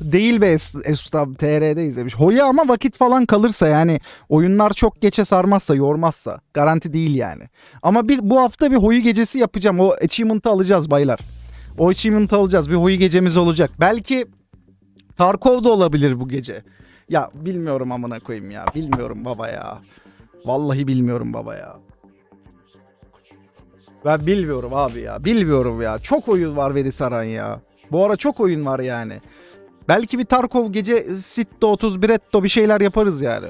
Değil be Es- Ustam TR'de izlemiş. Hoya ama vakit falan kalırsa yani oyunlar çok geçe sarmazsa yormazsa garanti değil yani. Ama bir, bu hafta bir Hoyu gecesi yapacağım. O achievement'ı alacağız baylar. O achievement'ı alacağız. Bir Hoyu gecemiz olacak. Belki Tarkov da olabilir bu gece. Ya bilmiyorum amına koyayım ya. Bilmiyorum baba ya. Vallahi bilmiyorum baba ya. Ben bilmiyorum abi ya. Bilmiyorum ya. Çok oyun var Veli Saran ya. Bu ara çok oyun var yani. Belki bir Tarkov gece Sitto 31 Etto bir şeyler yaparız yani.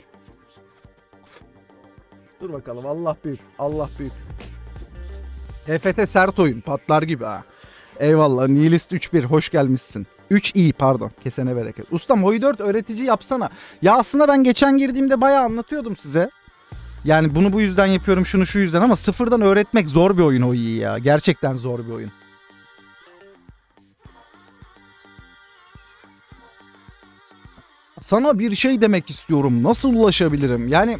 Dur bakalım Allah büyük. Allah büyük. HFT sert oyun patlar gibi ha. Eyvallah Nihilist 3-1 hoş gelmişsin. 3 iyi pardon kesene bereket. Ustam Hoy 4 öğretici yapsana. Ya aslında ben geçen girdiğimde bayağı anlatıyordum size. Yani bunu bu yüzden yapıyorum şunu şu yüzden ama sıfırdan öğretmek zor bir oyun o iyi ya. Gerçekten zor bir oyun. Sana bir şey demek istiyorum. Nasıl ulaşabilirim? Yani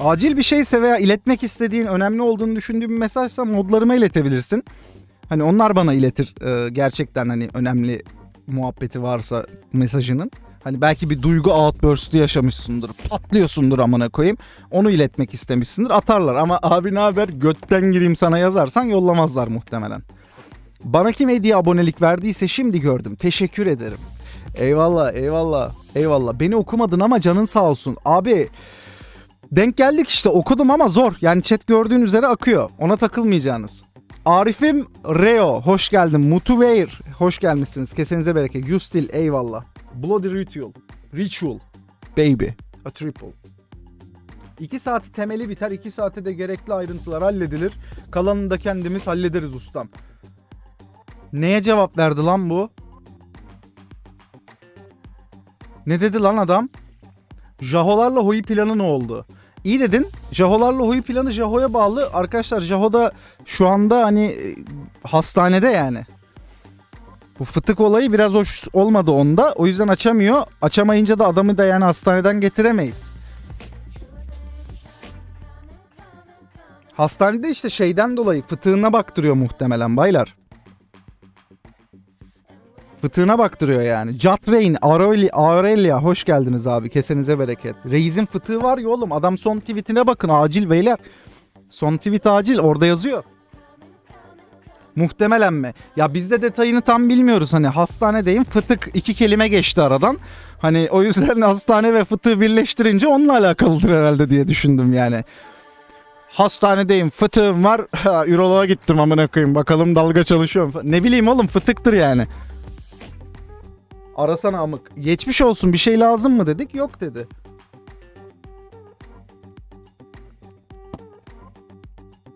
acil bir şeyse veya iletmek istediğin önemli olduğunu düşündüğün bir mesajsa modlarıma iletebilirsin. Hani onlar bana iletir e, gerçekten hani önemli muhabbeti varsa mesajının. Hani belki bir duygu outburst'u yaşamışsındır. Patlıyorsundur amına koyayım. Onu iletmek istemişsindir. Atarlar ama abi ne haber götten gireyim sana yazarsan yollamazlar muhtemelen. Bana kim hediye abonelik verdiyse şimdi gördüm. Teşekkür ederim. Eyvallah eyvallah eyvallah. Beni okumadın ama canın sağ olsun. Abi denk geldik işte okudum ama zor. Yani chat gördüğün üzere akıyor. Ona takılmayacaksınız. Arif'im Reo hoş geldin. Mutuveir hoş gelmişsiniz. Kesenize bereket. Yustil eyvallah. Bloody Ritual. Ritual. Baby. A triple. 2 saati temeli biter. 2 saate de gerekli ayrıntılar halledilir. Kalanını da kendimiz hallederiz ustam. Neye cevap verdi lan bu? Ne dedi lan adam? Jaholarla Hoyi planı ne oldu? İyi dedin. Jaholarla Hoyi planı Jaho'ya bağlı. Arkadaşlar Jaho da şu anda hani e, hastanede yani. Bu fıtık olayı biraz hoş olmadı onda. O yüzden açamıyor. Açamayınca da adamı da yani hastaneden getiremeyiz. Hastanede işte şeyden dolayı fıtığına baktırıyor muhtemelen baylar. Fıtığına baktırıyor yani. Jatrein, Aurelia, Aurelia hoş geldiniz abi. Kesenize bereket. Reis'in fıtığı var ya oğlum. Adam son tweetine bakın acil beyler. Son tweet acil orada yazıyor. Muhtemelen mi? Ya biz de detayını tam bilmiyoruz. Hani hastanedeyim fıtık iki kelime geçti aradan. Hani o yüzden hastane ve fıtığı birleştirince onunla alakalıdır herhalde diye düşündüm yani. Hastanedeyim fıtığım var. Üroloğa gittim amına koyayım. Bakalım dalga çalışıyor mu? Ne bileyim oğlum fıtıktır yani. Arasana amık. Geçmiş olsun bir şey lazım mı dedik. Yok dedi.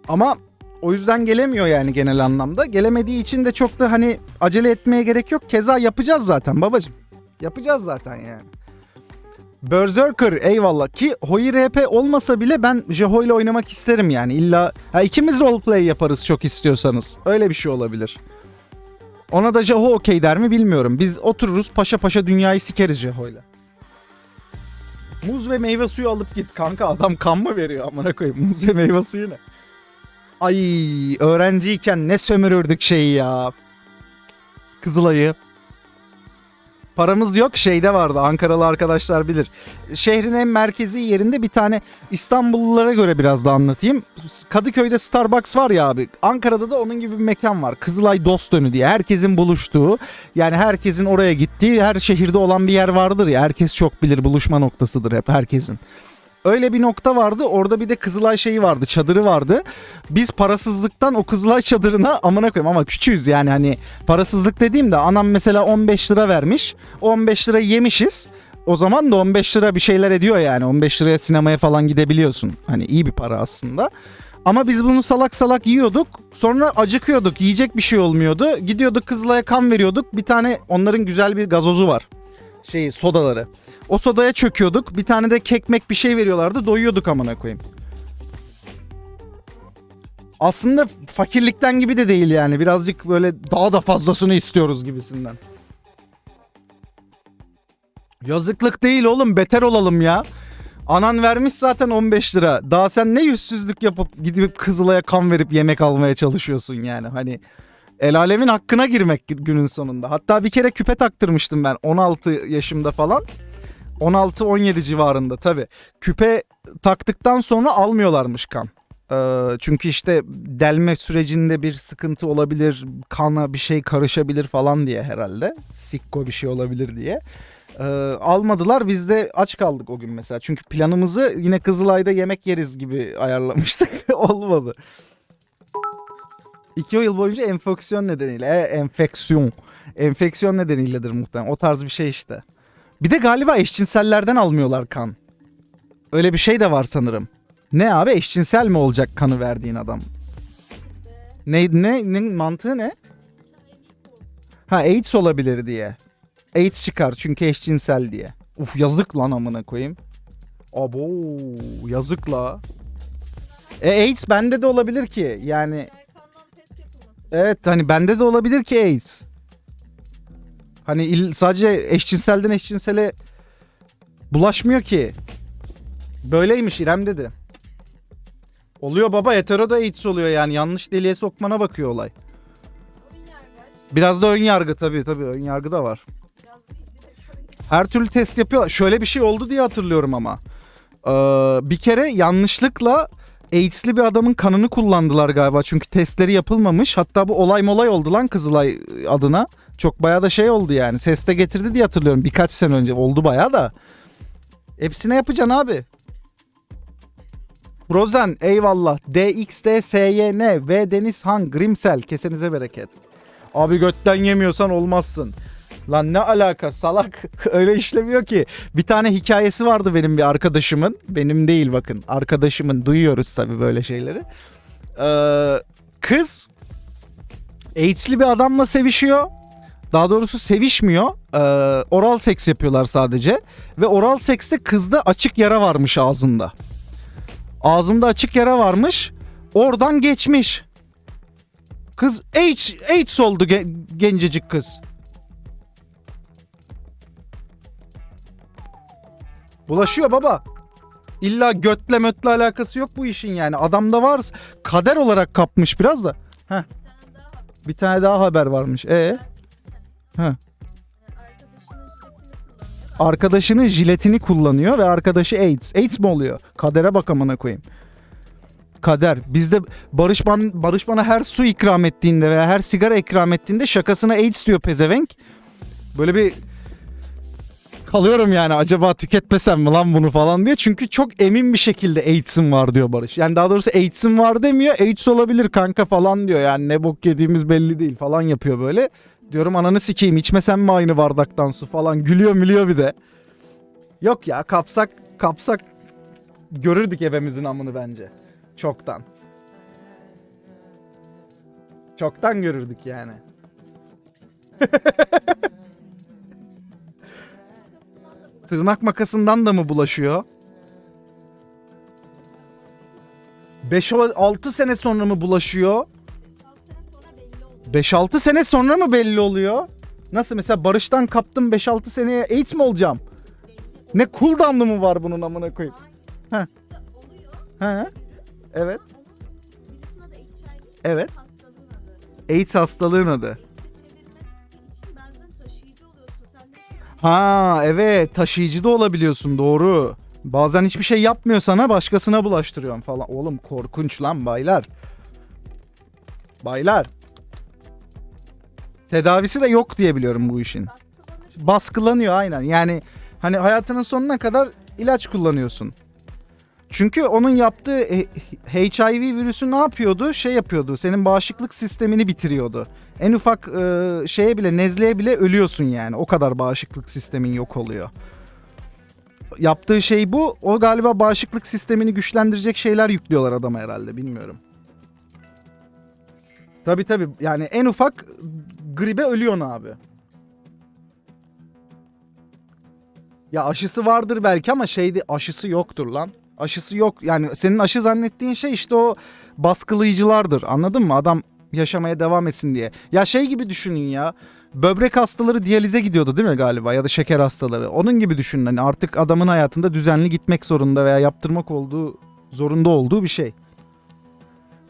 Ama o yüzden gelemiyor yani genel anlamda. Gelemediği için de çok da hani acele etmeye gerek yok. Keza yapacağız zaten babacım. Yapacağız zaten yani. Berserker eyvallah ki Hoi RP olmasa bile ben Jeho ile oynamak isterim yani. İlla ha, ikimiz roleplay yaparız çok istiyorsanız. Öyle bir şey olabilir. Ona da Jeho okey der mi bilmiyorum. Biz otururuz paşa paşa dünyayı sikeriz Jeho'yla. Muz ve meyve suyu alıp git kanka adam kan mı veriyor amına koyayım muz ve meyve suyu ne? Ay öğrenciyken ne sömürürdük şeyi ya. Kızılay'ı. Paramız yok şeyde vardı Ankaralı arkadaşlar bilir. Şehrin en merkezi yerinde bir tane İstanbullulara göre biraz da anlatayım. Kadıköy'de Starbucks var ya abi. Ankara'da da onun gibi bir mekan var. Kızılay Dost Önü diye. Herkesin buluştuğu yani herkesin oraya gittiği her şehirde olan bir yer vardır ya. Herkes çok bilir buluşma noktasıdır hep herkesin. Öyle bir nokta vardı. Orada bir de Kızılay şeyi vardı. Çadırı vardı. Biz parasızlıktan o Kızılay çadırına amına koyayım ama küçüğüz yani hani parasızlık dediğimde anam mesela 15 lira vermiş. 15 lira yemişiz. O zaman da 15 lira bir şeyler ediyor yani. 15 liraya sinemaya falan gidebiliyorsun. Hani iyi bir para aslında. Ama biz bunu salak salak yiyorduk. Sonra acıkıyorduk. Yiyecek bir şey olmuyordu. Gidiyorduk Kızılay'a kan veriyorduk. Bir tane onların güzel bir gazozu var. Şey sodaları. O sodaya çöküyorduk. Bir tane de kekmek bir şey veriyorlardı. Doyuyorduk amına koyayım. Aslında fakirlikten gibi de değil yani. Birazcık böyle daha da fazlasını istiyoruz gibisinden. Yazıklık değil oğlum. Beter olalım ya. Anan vermiş zaten 15 lira. Daha sen ne yüzsüzlük yapıp gidip Kızılay'a kan verip yemek almaya çalışıyorsun yani. Hani El alemin hakkına girmek günün sonunda. Hatta bir kere küpe taktırmıştım ben 16 yaşımda falan. 16-17 civarında tabii. Küpe taktıktan sonra almıyorlarmış kan. Ee, çünkü işte delme sürecinde bir sıkıntı olabilir, kana bir şey karışabilir falan diye herhalde. Sikko bir şey olabilir diye. Ee, almadılar biz de aç kaldık o gün mesela. Çünkü planımızı yine Kızılay'da yemek yeriz gibi ayarlamıştık. Olmadı. İki yıl boyunca enfeksiyon nedeniyle. E, enfeksiyon. Enfeksiyon nedeniyledir muhtemelen. O tarz bir şey işte. Bir de galiba eşcinsellerden almıyorlar kan. Öyle bir şey de var sanırım. Ne abi eşcinsel mi olacak kanı verdiğin adam? Ne, ne, ne mantığı ne? Ha AIDS olabilir diye. AIDS çıkar çünkü eşcinsel diye. Uf yazık lan amına koyayım. Abo yazık la. E AIDS bende de olabilir ki. Yani. Evet hani bende de olabilir ki AIDS. Hani il, sadece eşcinselden eşcinsele bulaşmıyor ki. Böyleymiş İrem dedi. Oluyor baba hetero da AIDS oluyor yani yanlış deliğe sokmana bakıyor olay. Biraz da ön yargı tabii tabii ön yargı da var. Her türlü test yapıyor. Şöyle bir şey oldu diye hatırlıyorum ama. Ee, bir kere yanlışlıkla AIDS'li bir adamın kanını kullandılar galiba. Çünkü testleri yapılmamış. Hatta bu olay molay oldu lan Kızılay adına. Çok bayağı da şey oldu yani. Ses de getirdi diye hatırlıyorum. Birkaç sene önce oldu bayağı da. Hepsine yapacaksın abi. Frozen eyvallah. DXD SYN V Denizhan Grimsel kesenize bereket. Abi götten yemiyorsan olmazsın. Lan ne alaka salak öyle işlemiyor ki. Bir tane hikayesi vardı benim bir arkadaşımın. Benim değil bakın arkadaşımın duyuyoruz tabii böyle şeyleri. Ee, kız AIDS'li bir adamla sevişiyor. Daha doğrusu sevişmiyor. Ee, oral seks yapıyorlar sadece. Ve oral sekste kızda açık yara varmış ağzında. Ağzında açık yara varmış. Oradan geçmiş. Kız AIDS, AIDS oldu ge- gencecik kız. Bulaşıyor baba. İlla götle mötle alakası yok bu işin yani. Adamda var. Kader olarak kapmış biraz da. Var. Bir tane daha haber varmış. E Ben- He. Yani arkadaşının jiletini kullanıyor. ve arkadaşı AIDS. AIDS mi oluyor? Kadere bak amına koyayım. Kader. Bizde Barış, ban, Barış bana her su ikram ettiğinde veya her sigara ikram ettiğinde şakasına AIDS diyor pezevenk. Böyle bir kalıyorum yani acaba tüketmesem mi lan bunu falan diye. Çünkü çok emin bir şekilde AIDS'im var diyor Barış. Yani daha doğrusu AIDS'im var demiyor. AIDS olabilir kanka falan diyor. Yani ne bok yediğimiz belli değil falan yapıyor böyle. Diyorum ananı sikeyim içmesem mi aynı bardaktan su falan. Gülüyor mülüyor bir de. Yok ya kapsak kapsak görürdük evimizin amını bence. Çoktan. Çoktan görürdük yani. Tırnak makasından da mı bulaşıyor? 5-6 sene sonra mı bulaşıyor? 5-6 sene sonra mı belli oluyor? Nasıl mesela Barış'tan kaptım 5-6 seneye AIDS mi olacağım? Ne cooldown'lı mı var bunun amına koyayım? Oluyor. He? Evet. Evet. AIDS hastalığın adı. Ha evet taşıyıcı da olabiliyorsun doğru. Bazen hiçbir şey yapmıyor sana başkasına bulaştırıyorsun falan. Oğlum korkunç lan baylar. Baylar. Tedavisi de yok diye biliyorum bu işin. Baskılanıyor aynen. Yani hani hayatının sonuna kadar ilaç kullanıyorsun. Çünkü onun yaptığı e, HIV virüsü ne yapıyordu? Şey yapıyordu. Senin bağışıklık sistemini bitiriyordu. En ufak e, şeye bile nezleye bile ölüyorsun yani. O kadar bağışıklık sistemin yok oluyor. Yaptığı şey bu. O galiba bağışıklık sistemini güçlendirecek şeyler yüklüyorlar adama herhalde. Bilmiyorum. Tabi tabi yani en ufak gribe ölüyorsun abi. Ya aşısı vardır belki ama şeydi aşısı yoktur lan. Aşısı yok. Yani senin aşı zannettiğin şey işte o baskılayıcılardır. Anladın mı? Adam yaşamaya devam etsin diye. Ya şey gibi düşünün ya. Böbrek hastaları diyalize gidiyordu değil mi galiba ya da şeker hastaları. Onun gibi düşünün hani artık adamın hayatında düzenli gitmek zorunda veya yaptırmak olduğu zorunda olduğu bir şey.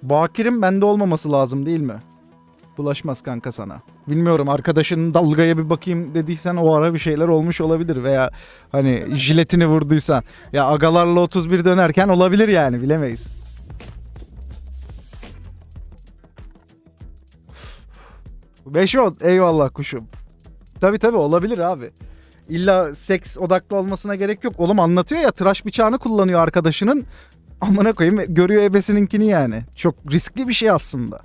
Bakir'in bende olmaması lazım değil mi? Bulaşmaz kanka sana. Bilmiyorum arkadaşının dalgaya bir bakayım dediysen o ara bir şeyler olmuş olabilir veya hani jiletini vurduysan ya agalarla 31 dönerken olabilir yani bilemeyiz. Beş on eyvallah kuşum. Tabi tabi olabilir abi. İlla seks odaklı olmasına gerek yok. Oğlum anlatıyor ya tıraş bıçağını kullanıyor arkadaşının. Amına koyayım görüyor ebesininkini yani. Çok riskli bir şey aslında.